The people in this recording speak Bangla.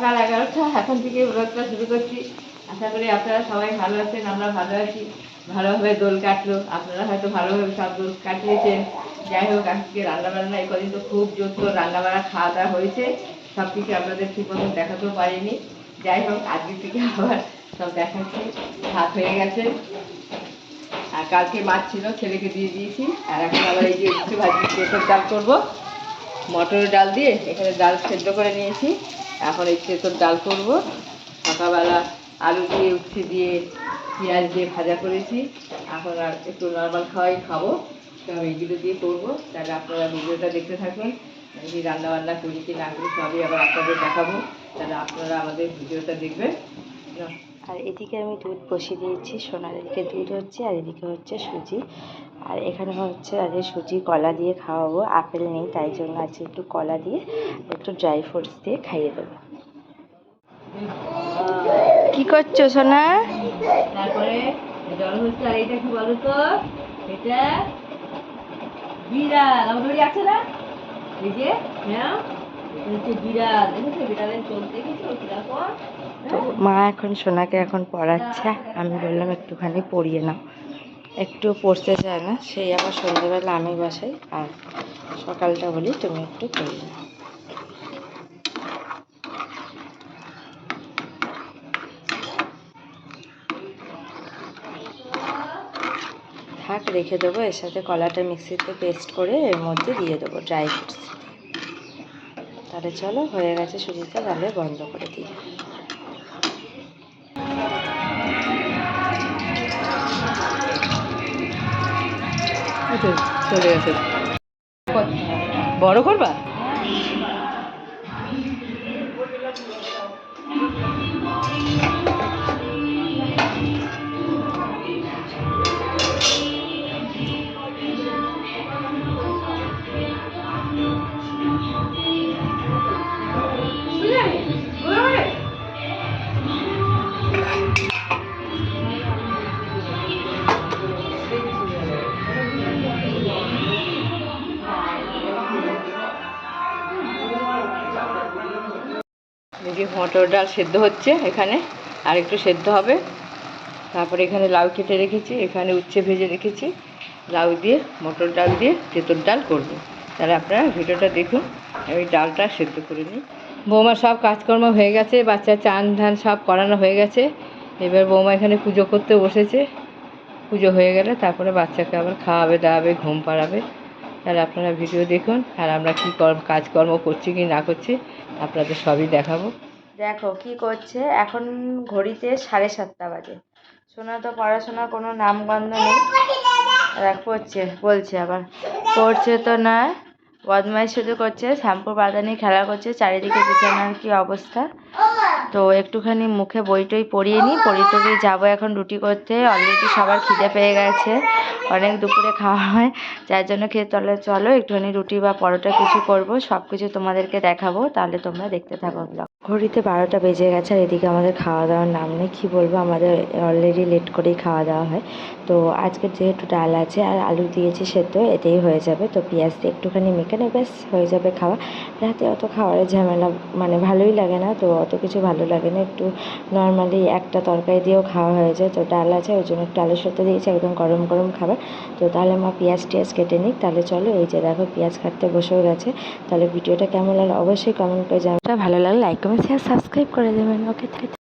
সকাল এগারোটা, এখন থেকে ব্লগটা শুরু করছি। আশা করি আপনারা সবাই ভালো আছেন, আমরা ভালো আছি। ভালোভাবে দোল কাটলো, আপনারা হয়তো ভালোভাবে সব দোল কাটিয়েছেন। যাই হোক, আজকে রান্নাবান্না এই কদিন তো খুব জোর রান্নাবান্না খাওয়া দাওয়া হয়েছে। সব কিছু আপনাদের ঠিক মতন দেখাতেও পারিনি। যাই হোক, আজকে থেকে আবার সব দেখাচ্ছি। ভাত হয়ে গেছে। আর কালকে মাছ ছিল, ছেলেকে দিয়ে দিয়েছি। আর এখন আবার এই যে একটু ভাজি, পেঁপের ডাল করব। মটরের ডাল দিয়ে এখানে ডাল সেদ্ধ করে নিয়েছি। এখন এই তোর ডাল করব। সকালবেলা আলু দিয়ে, উচ্ছে দিয়ে, পেঁয়াজ দিয়ে ভাজা করেছি। এখন আর একটু নর্মাল খাওয়াই খাব। তো আমি এইগুলো দিয়ে করব। তাহলে আপনারা ভিডিওটা দেখতে থাকুন। আমি রান্না বান্না করি কি না করি সবই আবার আপনাদের দেখাবো। তাহলে আপনারা আমাদের ভিডিওটা দেখবেন। আর এদিকে আমি দুধ বসিয়ে দিয়েছি, সোনার এদিকে দুধ হচ্ছে আর এদিকে হচ্ছে সুজি। আর এখানে হচ্ছে আজকে সুজি কলা দিয়ে খাওয়াবো, আপেল নেই তাই জন্য আজকে একটু কলা দিয়ে একটু ড্রাই ফ্রুটস দিয়ে খাইয়ে দেবো। কি করছ সোনা? তারপরে জল হচ্ছে আর এটা কি বলো তো এটা বিড়াল। বাড়ি আছে না? এই যে হ্যাঁ? বিড়াল। দেখেছ? বিড়ালের চোখ দেখেছ? মা এখন সোনাকে এখন পড়াচ্ছে। আমি বললাম, একটুখানি পড়িয়ে নাও। একটু পড়তে চায় না, সেই আবার সন্ধ্যেবেলা আমি বাসাই, আর সকালটা বলি, তুমি একটু পড়িয়ে নাও। থাক, রেখে দেবো, এর সাথে কলাটা মিক্সিতে পেস্ট করে এর মধ্যে দিয়ে দেবো ড্রাই ফ্রুটস। তাহলে চলো, হয়ে গেছে, সুজিটা তাহলে বন্ধ করে দিই। চলে গেছে বড় করবা? এদিকে মটর ডাল সেদ্ধ হচ্ছে এখানে, আর একটু সেদ্ধ হবে। তারপরে এখানে লাউ কেটে রেখেছি, এখানে উচ্ছে ভেজে রেখেছি। লাউ দিয়ে, মটর ডাল দিয়ে তেঁতুর ডাল করব। তাহলে আপনারা ভিডিওটা দেখুন, আমি ডালটা সেদ্ধ করে নিই। বৌমার সব কাজকর্ম হয়ে গেছে, বাচ্চা চান ধান সব করানো হয়ে গেছে। এবার বৌমা এখানে পুজো করতে বসেছে। পুজো হয়ে গেলে তারপরে বাচ্চাকে আবার খাওয়াবে, দাওয়াবে, ঘুম পাড়াবে। তাহলে আপনারা ভিডিও দেখুন আর আমরা কী কাজকর্ম করছি কি না করছি আপনাদের সবই দেখাবো। দেখো কি করছে? এখন ঘড়িতে সাড়ে সাতটা বাজে। সোনা তো পড়াশোনার কোনো নামগন্ধ নেই। পড়ছে, বলছে আবার। পড়ছে তো না, বদমাইশ শুধু করছে, শ্যাম্পু নিয়ে খেলা করছে, চারিদিকে বিছানার কি অবস্থা? তো একটুখানি মুখে বই টই পড়িয়ে নিই। পড়িয়ে টড়িয়ে যাব এখন রুটি করতে। অলরেডি সবার খিদে পেয়ে গেছে। অনেক দুপুরে খাওয়া হয়। যার জন্য খেয়ে তাহলে চলো, একটুখানি রুটি বা পরোটা কিছু করব। সব কিছু তোমাদেরকে দেখাবো। তাহলে তোমরা দেখতে থাকো ব্লগ ঘড়িতে বারোটা বেজে গেছে আর এদিকে আমাদের খাওয়া দাওয়ার নাম নেই, কী বলব? আমাদের অলরেডি লেট করেই খাওয়া দাওয়া হয়। তো আজকে যেহেতু ডাল আছে আর আলু দিয়েছি সেদ্ধ, এতেই হয়ে যাবে। তো পেঁয়াজ দিয়ে একটুখানি মেখে নেবে ব্যাস, হয়ে যাবে খাওয়া। রাতে অত খাওয়ারের ঝামেলা মানে ভালোই লাগে না, তো অত কিছু ভালো লাগে না। একটু নর্মালি একটা তরকারি দিয়েও খাওয়া হয়ে যায়। তো ডাল আছে, ওই জন্য একটু আলু সেদ্ধ দিয়েছি, একদম গরম গরম খাবার। তো তাহলে মা পেঁয়াজ টিয়াজ কেটে নিক, তাহলে চলো, এই যে দেখো পেঁয়াজ কাটতে বসেও গেছে। তাহলে ভিডিওটা কেমন লাগল অবশ্যই কমেন্ট করে জানাটা ভালো লাগলে লাইক কমেন্ট চ্যানেল সাবস্ক্রাইব করে দেবেন ওকে